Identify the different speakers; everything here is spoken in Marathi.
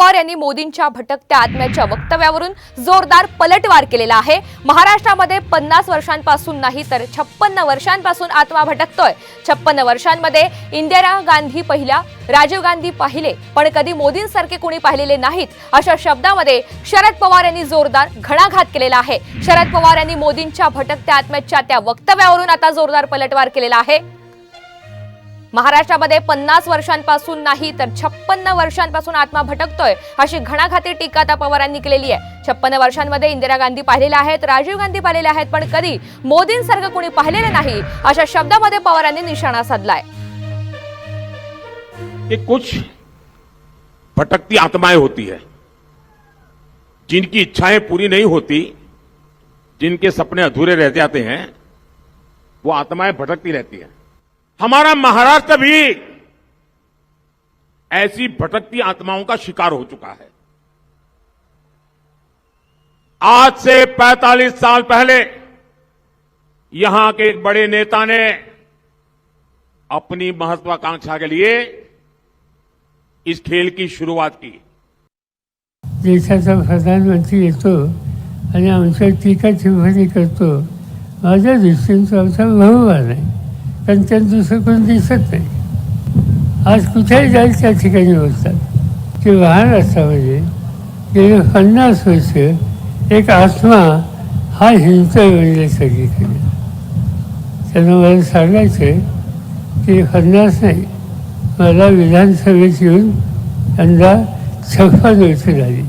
Speaker 1: पवार यांनी मोदींच्या भटकत्या आत्म्याच्या वक्तव्यावरून जोरदार पलटवार केलेला आहे. महाराष्ट्रामध्ये पन्नास वर्षांपासून नाही तर छप्पन्न वर्षांपासून आत्मा भटकतोय. छप्पन्न वर्षांमध्ये इंदिरा गांधी पहिल्या राजीव गांधी पाहिले पण कधी मोदींसारखे कोणी पाहिलेले नाहीत अशा शब्दामध्ये शरद पवार यांनी जोरदार घणाघात केलेला आहे. शरद पवार यांनी मोदींच्या भटकत्या आत्म्याच्या त्या वक्तव्यावरून आता जोरदार पलटवार केलेला आहे. महाराष्ट्रामध्ये पन्नास वर्षांपासून नाही तर छप्पन्न वर्षांपासून आत्मा भटकतोय अशी घणाघाती टीका आता पवारांनी केलेली आहे. छप्पन्न वर्षांमध्ये इंदिरा गांधी पाहिलेल्या आहेत राजीव गांधी पाहिलेले आहेत पण कधी मोदींसारखं कोणी पाहिलेलं नाही अशा शब्दामध्ये पवारांनी निशाणा साधलाय.
Speaker 2: कुछ भटकती आत्माएं होती है। जिनकी इच्छाएं पूरी नहीं होती जिनके सपने अधूरे रह जाते हैं वो आत्माएं भटकती रहती हैं। हमारा महाराष्ट्र भी ऐसी भटकती आत्माओं का शिकार हो चुका है। आज से 45 साल पहले यहाँ के एक बड़े नेता ने अपनी महत्वाकांक्षा के लिए इस खेल की शुरुआत की।
Speaker 3: देशाचा प्रधानमंत्री येतो आणि टीका टिप्पणी करतो माझ्या तो बहुमान पण त्यात दुसरं कोण दिसत नाही. आज कुठेही जाईल त्या ठिकाणी बोलतात की महाराष्ट्रामध्ये गेले पन्नास वर्ष एक आत्मा हा हिंसक म्हणजे सगळीकडे. त्यांना मला सांगायचं आहे की पन्नास नाही मला विधानसभेत येऊन यंदा छप्पन वर्ष झाली.